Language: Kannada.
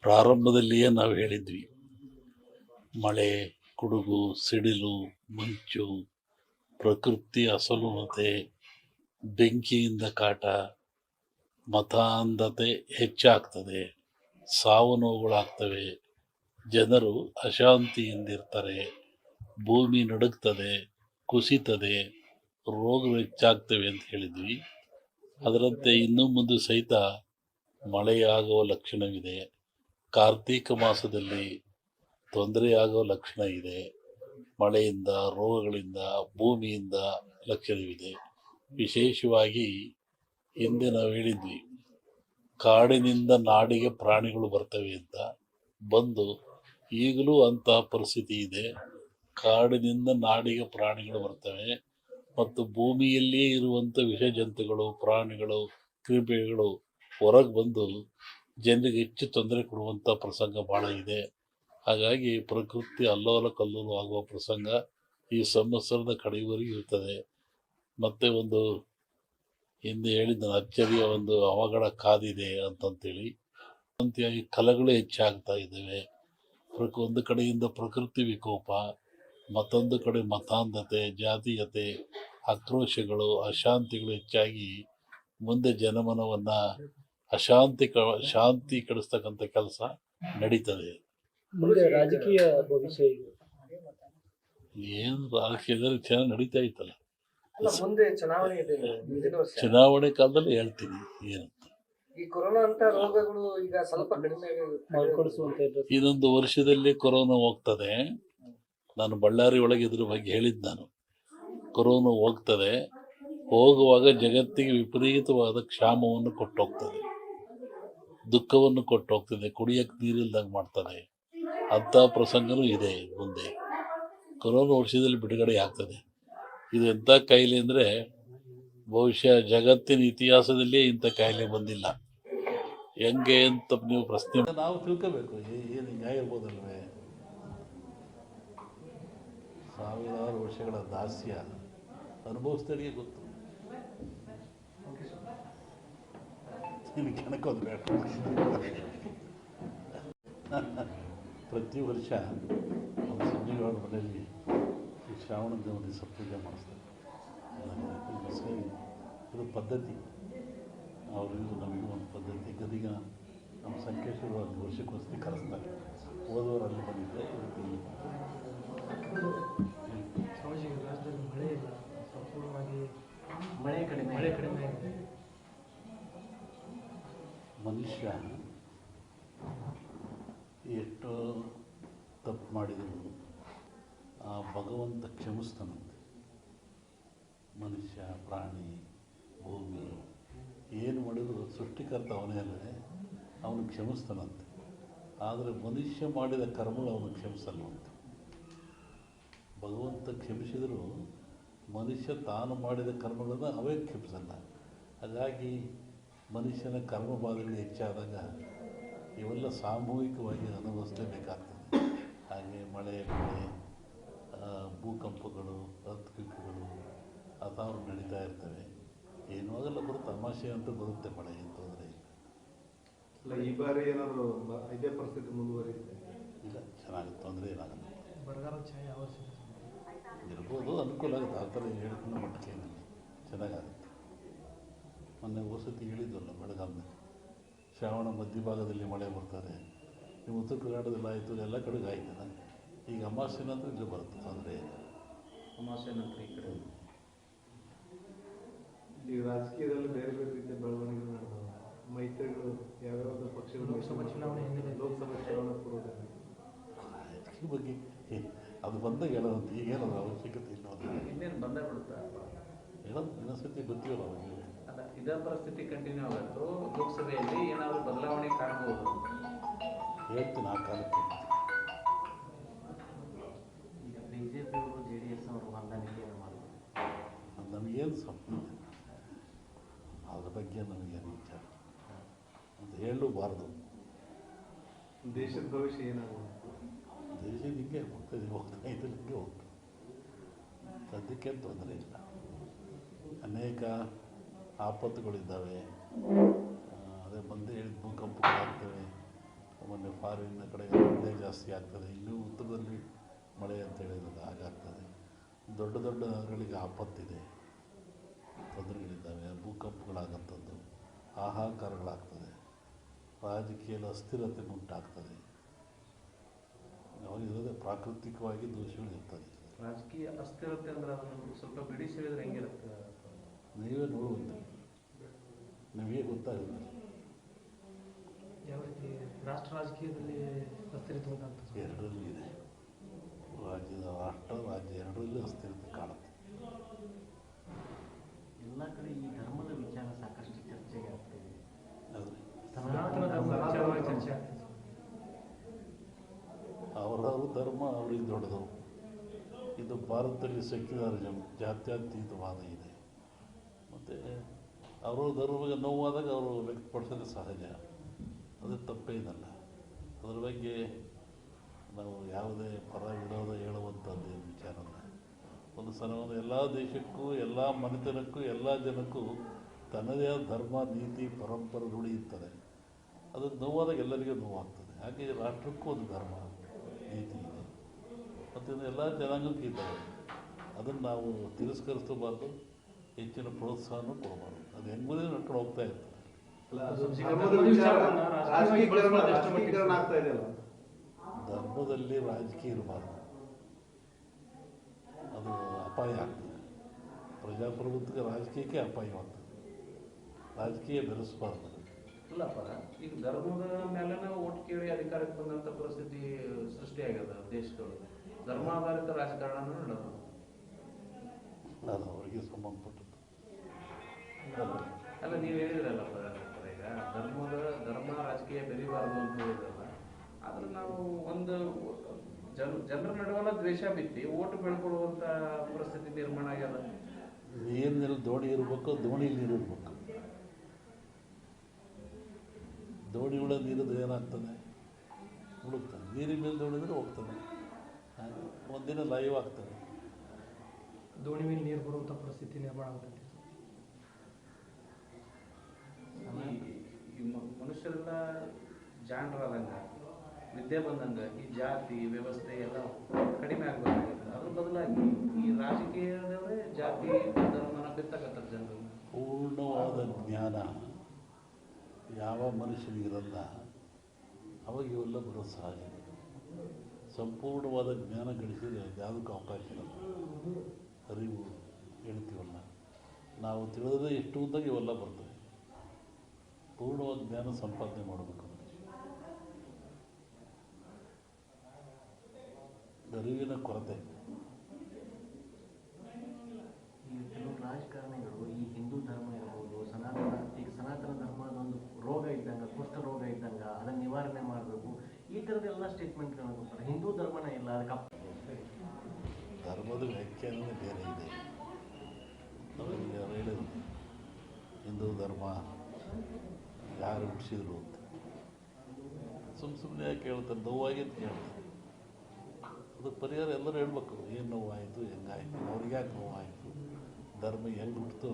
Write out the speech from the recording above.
ಪ್ರಾರಂಭದಲ್ಲಿಯೇ ನಾವು ಹೇಳಿದ್ವಿ. ಮಳೆ, ಕುಡುಗು, ಸಿಡಿಲು, ಮಂಚು, ಪ್ರಕೃತಿ, ಅಸಲುನತೆ, ಬೆಂಕಿಯಿಂದ ಕಾಟ, ಮತಾಂಧತೆ ಹೆಚ್ಚಾಗ್ತದೆ, ಸಾವು ನೋವುಗಳಾಗ್ತವೆ, ಜನರು ಅಶಾಂತಿಯಿಂದಿರ್ತಾರೆ, ಭೂಮಿ ನಡುಗ್ತದೆ, ಕುಸಿತದೆ ರೋಗಗಳು ಹೆಚ್ಚಾಗ್ತವೆ ಅಂತ ಹೇಳಿದ್ವಿ. ಅದರಂತೆ ಇನ್ನೂ ಮುಂದೆ ಸಹಿತ ಮಳೆಯಾಗುವ ಲಕ್ಷಣವಿದೆ. ಕಾರ್ತೀಕ ಮಾಸದಲ್ಲಿ ತೊಂದರೆಯಾಗುವ ಲಕ್ಷಣ ಇದೆ. ಮಳೆಯಿಂದ, ರೋಗಗಳಿಂದ, ಭೂಮಿಯಿಂದ ಲಕ್ಷಣವಿದೆ. ವಿಶೇಷವಾಗಿ ಹಿಂದೆ ನಾವು ಹೇಳಿದ್ವಿ, ಕಾಡಿನಿಂದ ನಾಡಿಗೆ ಪ್ರಾಣಿಗಳು ಬರ್ತವೆ ಅಂತ. ಬಂದು ಈಗಲೂ ಅಂತಹ ಪರಿಸ್ಥಿತಿ ಇದೆ. ಕಾಡಿನಿಂದ ನಾಡಿಗೆ ಪ್ರಾಣಿಗಳು ಬರ್ತವೆ ಮತ್ತು ಭೂಮಿಯಲ್ಲಿಯೇ ಇರುವಂಥ ವಿಷ ಜಂತುಗಳು ಪ್ರಾಣಿಗಳು, ಕ್ರಿಮಿಗಳು ಹೊರಗೆ ಬಂದು ಜನರಿಗೆ ಹೆಚ್ಚು ತೊಂದರೆ ಕೊಡುವಂಥ ಪ್ರಸಂಗ ಭಾಳ ಇದೆ. ಹಾಗಾಗಿ ಪ್ರಕೃತಿ ಅಲ್ಲೋಲ ಕಲ್ಲೋಲ ಆಗುವ ಪ್ರಸಂಗ ಈ ಸಂವತ್ಸರದ ಕಡೆಯವರೆಗೂ ಇರ್ತದೆ. ಮತ್ತು ಒಂದು ಹಿಂದೆ ಹೇಳಿದ ಅಚ್ಚರಿಯ ಒಂದು ಅವಘಡ ಕಾದಿದೆ ಅಂತಂತೇಳಿ. ಅಂತೆಯಾಗಿ ಕಲೆಗಳು ಹೆಚ್ಚಾಗ್ತಾ ಇದ್ದಾವೆ. ಪ್ರಕ, ಒಂದು ಕಡೆಯಿಂದ ಪ್ರಕೃತಿ ವಿಕೋಪ, ಮತ್ತೊಂದು ಕಡೆ ಮತಾಂಧತೆ, ಜಾತೀಯತೆ, ಆಕ್ರೋಶಗಳು, ಅಶಾಂತಿಗಳು ಹೆಚ್ಚಾಗಿ ಮುಂದೆ ಜನಮನವನ್ನು ಅಶಾಂತಿ ಕ ಶಾಂತಿ ಕೆಡಿಸ್ತಕ್ಕಂಥ ಕೆಲಸ ನಡೀತದೆ. ಮುಂದೆ ರಾಜಕೀಯ ಭವಿಷ್ಯ ಏನು ರಾಜಕೀಯದಲ್ಲಿ ಚೆನ್ನಾಗಿ ನಡೀತಾ ಇತ್ತಲ್ಲ. ಅಲ್ಲ ಮುಂದೆ ಚುನಾವಣೆ ಇದೆ. ಮುಂದಿನ ವರ್ಷ. ಚುನಾವಣೆ ಕಾಲದಲ್ಲಿ ಹೇಳ್ತೀನಿ ಏನಂತ ಈ ಕೊರೋನಾ ಅಂತ ರೋಗಗಳು ಈಗ ಸ್ವಲ್ಪ ಕಡಿಮೆ ಇನ್ನೊಂದು ವರ್ಷದಲ್ಲಿ ಕೊರೋನಾ ಹೋಗ್ತದೆ. ನಾನು ಬಳ್ಳಾರಿ ಒಳಗೆ ಇದ್ರ ಬಗ್ಗೆ ಹೇಳಿದ್ದು ನಾನು. ಕೊರೋನಾ ಹೋಗ್ತದೆ. ಹೋಗುವಾಗ ಜಗತ್ತಿಗೆ ವಿಪರೀತವಾದ ಕ್ಷಾಮವನ್ನು ಕೊಟ್ಟೋಗ್ತದೆ. ದುಃಖವನ್ನು ಕೊಟ್ಟು ಹೋಗ್ತದೆ ಕುಡಿಯಕ್ಕೆ ನೀರಿಲ್ದಂಗೆ ಮಾಡ್ತದೆ ಅಂಥ ಪ್ರಸಂಗನೂ ಇದೆ ಮುಂದೆ. ಕೊರೋನಾ ವರ್ಷದಲ್ಲಿ ಬಿಡುಗಡೆ ಆಗ್ತದೆ. ಇದು ಎಂಥ ಕಾಯಿಲೆ ಅಂದರೆ, ಬಹುಶಃ ಜಗತ್ತಿನ ಇತಿಹಾಸದಲ್ಲಿಯೇ ಇಂಥ ಕಾಯಿಲೆ ಬಂದಿಲ್ಲ. ಹೆಂಗೆ ಅಂತ ನೀವು ಪ್ರಶ್ನೆ ನಾವು ತಿಳ್ಕೋಬೇಕು ಏನು ಹಿಂಗಾಗಿರ್ಬೋದಲ್ವೇ ಸಾವಿರಾರು ವರ್ಷಗಳ ದಾಸ್ಯ ಅನುಭವಿಸಿದವರಿಗೆ ಗೊತ್ತು. ನಿನಗೆ ಕೆಣಕೋದು ಬೇಡ. ಪ್ರತಿ ವರ್ಷ ನಮ್ಮ ಸ್ವಾಮಿಗಳ ಮನೆಯಲ್ಲಿ ಈ ಶ್ರಾವಣ ದೇವರ ದಿವಸ ಪೂಜೆ ಮಾಡಿಸ್ತಾರೆ. ಇದು ಪದ್ಧತಿ ಅವರಿಗೂ ನಮಗೂ ಒಂದು ಪದ್ಧತಿ ಗದಿಗ ನಮ್ಮ ಸಂಕೇಶ್ವರ ಒಂದು ವರ್ಷಕ್ಕೋಸ್ಕರ ಕರೆಸ್ತಾರೆ. ಹೋದವರು ಅಲ್ಲಿ ಬಂದಿದ್ದೆ ಇವತ್ತು ಇಲ್ಲಿ ಸ್ವಾಮೀಜಿ ರಾಜ್ಯದಲ್ಲಿ ಮಳೆ ಇಲ್ಲ. ಸಂಪೂರ್ಣವಾಗಿ ಮಳೆ ಕಡಿಮೆ. ಮಳೆ ಕಡಿಮೆ ಆಗಿದೆ. ಮನುಷ್ಯ ಎಷ್ಟು ತಪ್ಪು ಮಾಡಿದರು, ಆ ಭಗವಂತ ಕ್ಷಮಿಸ್ತಾನಂತೆ. ಮನುಷ್ಯ, ಪ್ರಾಣಿ, ಭೂಮಿ, ಏನು ಮಾಡಿದ್ರು ಸೃಷ್ಟಿಕರ್ತ ಅವನೇ ಅಲ್ಲದೆ ಅವನು ಕ್ಷಮಿಸ್ತಾನಂತೆ. ಆದರೆ ಮನುಷ್ಯ ಮಾಡಿದ ಕರ್ಮಗಳು ಅವನು ಕ್ಷಮಿಸಲ್ವಂತೆ. ಭಗವಂತ ಕ್ಷಮಿಸಿದರೂ ಮನುಷ್ಯ ತಾನು ಮಾಡಿದ ಕರ್ಮಗಳನ್ನು ಅವೇ ಕ್ಷಮಿಸಲ್ಲ. ಹಾಗಾಗಿ ಮನುಷ್ಯನ ಕರ್ಮ ಬಾಧೆಗಳು ಹೆಚ್ಚಾದಾಗ ಇವೆಲ್ಲ ಸಾಮೂಹಿಕವಾಗಿ ಅನುಭವಿಸಲೇಬೇಕಾಗ್ತದೆ ಹಾಗೆ ಮಳೆ ಬೆಳೆ ಆ, ಭೂಕಂಪಗಳು ಅರ್ಥಕ್ವಿಕ್ಗಳು ಅಥವಾ ನಡೀತಾ ಇರ್ತವೆ. ಏನೂ ಆಗಲ್ಲ ಬರುತ್ತೆ ತಮಾಷೆ ಅಂತ ಬರುತ್ತೆ ಮಳೆ ಏನು ತೊಂದರೆ ಇಲ್ಲ. ಈ ಬಾರಿ ಏನಾದರೂ ಬ- ಇದೇ ಪರಿಸ್ಥಿತಿ ಮುಂದುವರಿಯುತ್ತೆ? ಇಲ್ಲ ಚೆನ್ನಾಗಿ ತೊಂದರೆ ಏನಾಗಲ್ಲ ಇರ್ಬೋದು ಅನುಕೂಲ ಆಗುತ್ತೆ ಆ ಥರ ಹೇಳ್ಕೊಂಡು ಮಟ್ಟಕ್ಕೆ ಏನಿಲ್ಲ. ಚೆನ್ನಾಗಾಗುತ್ತೆ. ಮೊನ್ನೆ ವಸತಿ ಹೇಳಿದ್ದಲ್ಲ ಬೆಳಗಾವಿನಲ್ಲಿ ಶ್ರಾವಣ ಮಧ್ಯಭಾಗದಲ್ಲಿ ಮಳೆ ಬರ್ತಾರೆ. ನೀವು ಉತ್ತರ ಕರ್ನಾಟಕದಲ್ಲಿ ಆಯಿತು ಎಲ್ಲ ಕಡೆಗೆ ಆಯ್ತಲ್ಲ ಈಗ ಅಮಾವಾಸ್ಯೆ ನಂತರ ಇಲ್ಲಿ ಬರುತ್ತೆ ತೊಂದರೆ ಇಲ್ಲ. ಅಮಾವಾಸ್ಯೆ ನಂತರ ಈ ಕಡೆ. ಈಗ ರಾಜಕೀಯದಲ್ಲಿ ಬೇರೆ ಬೇರೆ ರೀತಿಯ ಬೆಳವಣಿಗೆಗಳು ನಡೆದವು. ಮೈತ್ರಿಗಳು ಯಾವ್ಯಾವ ಪಕ್ಷಗಳು ಲೋಕಸಭಾ ಚುನಾವಣೆ ಹಿನ್ನೆಲೆ. ಲೋಕಸಭಾ ಚುನಾವಣೆ ಪೂರ್ವದಲ್ಲಿ. ರಾಜಕೀಯ ಬಗ್ಗೆ ಅದು ಬಂದಾಗ ಹೇಳೋದು ಈಗೇನದು ಅವಶ್ಯಕತೆ ಇಲ್ಲ ಇನ್ನೇನು ಬಂದೇ ಬಿಡುತ್ತಾ? ಹೇಳೋದು ಇನ್ನೊಂದ್ಸತಿ ಗೊತ್ತಿಲ್ಲ ಅವಾಗ ಇದೇ ಪರಿಸ್ಥಿತಿ ಕಂಟಿನ್ಯೂ ಆಗುತ್ತೋ ಲೋಕಸಭೆಯಲ್ಲಿ ಏನಾದರೂ ಬದಲಾವಣೆ ಕಾಣಬಹುದು ಹೇಳ್ತೀನಿ ಆ ಕಾಲಕ್ಕೆ. ಈಗ ಬಿ ಜೆ ಡಿ ಎಸ್ ಅವರು ಹೊಂದಾಣಿಕೆ ಅದು ನಮಗೇನು ಸಂಬಂಧ ಅದ್ರ ಬಗ್ಗೆ ನಮಗೇನು ವಿಚಾರ ಅಂತ ಹೇಳಲೂಬಾರ್ದು ದೇಶದ ಭವಿಷ್ಯ ಏನಾಗುತ್ತೆ ದೇಶ ಹಿಂಗೆ ಹೋಗ್ತದೆ ಹೋಗ್ತಾ ಇದ್ರೆ ಹಿಂಗೆ ಹೋಗ್ತದೆ. ಸದ್ಯಕ್ಕೆ ತೊಂದರೆ ಇಲ್ಲ. ಅನೇಕ ಆಪತ್ತುಗಳಿದ್ದಾವೆ. ಅದೇ ಬಂದು ಹೇಳಿದ ಭೂಕಂಪಗಳಾಗ್ತವೆ. ಮೊನ್ನೆ ಫಾರಿನ್ನ ಕಡೆ ಮಳೆ ಜಾಸ್ತಿ ಆಗ್ತದೆ. ಇಲ್ಲೂ ಉತ್ತರದಲ್ಲಿ ಮಳೆ ಅಂತ ಹೇಳಿರೋದು ಹಾಗಾಗ್ತದೆ. ದೊಡ್ಡ ದೊಡ್ಡ ನಗರಗಳಿಗೆ ಆಪತ್ತಿದೆ. ತೊಂದರೆಗಳಿದ್ದಾವೆ. ಭೂಕಂಪಗಳಾಗಂಥದ್ದು ಹಾಹಾಕಾರಗಳಾಗ್ತದೆ. ರಾಜಕೀಯದ ಅಸ್ಥಿರತೆ ಉಂಟಾಗ್ತದೆ. ಅವಾಗ ಇರೋದೇ ಪ್ರಾಕೃತಿಕವಾಗಿ ದೋಷಗಳು ಇರ್ತದೆ ರಾಜಕೀಯ ಅಸ್ಥಿರತೆ ಅಂದ್ರೆ ಸ್ವಲ್ಪ ಬಿಡಿಸಿ ಹೇಳಿದ್ರೆ ಹೆಂಗಿರುತ್ತೆ ನೀವೇ ನೋಡುವಂತೆ ನಿಮಗೆ ಗೊತ್ತಾಗಲ್ಲ. ಯಾವ ರೀತಿ ರಾಷ್ಟ್ರ ರಾಜಕೀಯದಲ್ಲಿ ಎರಡರಲ್ಲೂ ಇದೆ. ರಾಜ್ಯದ ರಾಷ್ಟ್ರ ರಾಜ್ಯ ಎರಡರಲ್ಲೂ ಅಸ್ಥಿರತೆ ಕಾಣುತ್ತೆ. ಎಲ್ಲ ಕಡೆ ಈ ಧರ್ಮದ ವಿಚಾರ ಸಾಕಷ್ಟು ಚರ್ಚೆಗೆ ಆಗ್ತಿದೆ. ಅವರವ್ರ ಧರ್ಮ ಅವ್ರಿಗೆ ದೊಡ್ಡದು. ಇದು ಭಾರತದಲ್ಲಿ ಸೆಕ್ಯುಲರಿಸಮ್ ಜಾತ್ಯತೀತವಾದ ಇದೆ. ಮತ್ತು ಅವರ ಬಗ್ಗೆ ನೋವಾದಾಗ ಅವರು ವ್ಯಕ್ತಪಡಿಸೋದು ಸಹಜ. ಅದು ತಪ್ಪೇನಲ್ಲ. ಅದ್ರ ಬಗ್ಗೆ ನಾವು ಯಾವುದೇ ಪರ ವಿರೋಧ ಹೇಳುವಂಥದ್ದು ವಿಚಾರನ ಒಂದು ಸಲ ಒಂದು ಎಲ್ಲ ದೇಶಕ್ಕೂ, ಎಲ್ಲ ಮನೆತನಕ್ಕೂ, ಎಲ್ಲ ಜನಕ್ಕೂ ತನ್ನದೇ ಆದ ಧರ್ಮ, ನೀತಿ, ಪರಂಪರೆ ರೂಢಿ ಅದು ನೋವಾದಾಗ ಎಲ್ಲರಿಗೂ ನೋವಾಗ್ತದೆ. ಹಾಗೆ ರಾಷ್ಟ್ರಕ್ಕೂ ಒಂದು ಧರ್ಮ, ನೀತಿ ಇದೆ. ಮತ್ತು ಎಲ್ಲ ಜನಾಂಗಕ್ಕೂ ಇದ್ದಾರೆ ಅದನ್ನು ನಾವು ತಿರಸ್ಕರಿಸಬಾರ್ದು ಹೆಚ್ಚಿನ ಪ್ರೋತ್ಸಾಹನ ಕೊಡಬಾರ್ದು. ಅದು ಹೆಂಗುದೇ ನಡ್ಕೊಂಡು ಹೋಗ್ತಾ ಇರ್ತದೆ ಧರ್ಮದಲ್ಲಿ ರಾಜಕೀಯ ಇರಬಾರ್ದು. ಅದು ಅಪಾಯ ಆಗ್ತದೆ. ಪ್ರಜಾಪ್ರಭುತ್ವಕ್ಕೆ ರಾಜಕೀಯಕ್ಕೆ ಅಪಾಯವಾಗ್ತದೆ ರಾಜಕೀಯ ಬೆರೆಸಬಾರ್ದು. ಇಲ್ಲಪ್ಪ ಈಗ ಧರ್ಮದ ಮೇಲೆ ಓಟ್ ಕೇಳಿ ಅಧಿಕಾರಕ್ಕೆ ಬಂದಂತ ಪರಿಸ್ಥಿತಿ ಸೃಷ್ಟಿಯಾಗ್ಯದ ದೇಶಗಳು ಧರ್ಮಾಧಾರಿತ ರಾಜಕಾರಣ ಅದು ಅವರಿಗೆ ಸಂಬಂಧಪಟ್ಟದ್ದು. ಅಲ್ಲ ನೀವು ಹೇಳಿದ್ರಲ್ಲ ಈಗ ಧರ್ಮದ ಧರ್ಮ ರಾಜಕೀಯ ಬೆರಿಬಾರ್ದು ಅಂತ ಹೇಳಿದ್ರಲ್ಲ ಆದ್ರೆ ನಾವು ಒಂದು ಜನ ಜನರ ನಡುವಲ್ಲ ದ್ವೇಷ ಬಿತ್ತಿ ಓಟ್ ಬೆಳ್ಕೊಳ್ಳುವಂತ ಪರಿಸ್ಥಿತಿ ನಿರ್ಮಾಣ ಆಗ್ಯದ? ನೀರಿನಲ್ಲಿ ದೋಣಿ ಇರಬೇಕು ದೋಣಿಯಲ್ಲಿ ನೀರು ಇರಬೇಕು. ದೋಣಿ ಉಳ ನೀರಿದ್ರೆ ಏನಾಗ್ತದೆ? ಹುಡುಕ್ತಾನೆ ನೀರಿನ ಮೇಲೆ ದೋಣಿದ್ರೆ ಹೋಗ್ತಾನೆ ಹಾಗೆ ಒಂದಿನ ಲೈವ್ ಆಗ್ತದೆ. ದೋಣಿ ಮೇಲೆ ನೀರು ಬರುವಂಥ ಪರಿಸ್ಥಿತಿ ನಿರ್ಮಾಣ ಆಗುತ್ತೆ ಈ- ಮನುಷ್ಯರೆಲ್ಲ ಜಾಣರಾದಂಗ, ವಿದ್ಯೆ ಬಂದಂಗ, ಈ ಜಾತಿ, ವ್ಯವಸ್ಥೆ ಎಲ್ಲ ಕಡಿಮೆ ಆಗ್ಬೇಕಾಗುತ್ತೆ. ಅದ್ರ ಬದಲಾಗಿ ಈ ರಾಜಕೀಯದವರೇ ಜಾತಿ, ಧರ್ಮನ ಬಿತ್ತಕತ್ತಾರ ಜನರು. ಪೂರ್ಣವಾದ ಜ್ಞಾನ ಯಾವ ಮನುಷ್ಯನಿಗಿರಲ್ಲ, ಅವಾಗ ಇವೆಲ್ಲ ಬರೋದು ಸಹಜ. ಸಂಪೂರ್ಣವಾದ ಜ್ಞಾನ ಗಳಿಸಿದ್ರೆ ಯಾವುದಕ್ಕೂ ಅವಕಾಶ ಇರಲ್ಲ ಅರಿವು ಹೇಳ್ತೀವಲ್ಲ ನಾವು ತಿಳಿದ್ರೆ ಎಷ್ಟು ಅಂದಾಗ ಇವೆಲ್ಲ ಬರ್ತವೆ. ಪೂರ್ಣವಾದ ಜ್ಞಾನ ಸಂಪಾದನೆ ಮಾಡಬೇಕು. ಅರಿವಿನ ಕೊರತೆ. ಈ ಕೆಲವು ರಾಜಕಾರಣಿಗಳು ಈ ಹಿಂದೂ ಧರ್ಮ ಇರ್ಬೋದು ಸನಾತನ ಈಗ ಸನಾತನ ಧರ್ಮದ ಒಂದು ರೋಗ ಇದ್ದಂಗೆ ಕುಷ್ಠ ರೋಗ ಇದ್ದಂಗೆ ಅದನ್ನು ನಿವಾರಣೆ ಮಾಡಬೇಕು ಈ ಥರದ್ದೆಲ್ಲ ಸ್ಟೇಟ್ಮೆಂಟ್ಗಳನ್ನ ಕೊಡ್ತಾರೆ. ಹಿಂದೂ ಧರ್ಮನ ಇಲ್ಲ ಅದಕ್ಕೆ ಧರ್ಮದ ವ್ಯಾಖ್ಯಾನವೇ ಬೇರೆ ಇದೆ. ಹೇಳಿದ್ರು ಹಿಂದೂ ಧರ್ಮ ಯಾರು ಹುಟ್ಟಿಸಿದ್ರು ಅಂತ ಸುಮ್ಮ ಸುಮ್ಮನೆ ಯಾಕೆ ಹೇಳ್ತಾರೆ ನೋವಾಗಿ ಅಂತ ಕೇಳ್ತಾರೆ ಅದಕ್ಕೆ ಪರಿಹಾರ ಎಲ್ಲರೂ ಹೇಳ್ಬೇಕು. ಏನು ನೋವಾಯಿತು, ಹೆಂಗಾಯಿತು, ಅವ್ರಿಗೆ ಯಾಕೆ ನೋವಾಯಿತು? ಧರ್ಮ ಹೆಂಗೆ ಹುಟ್ಟಿತು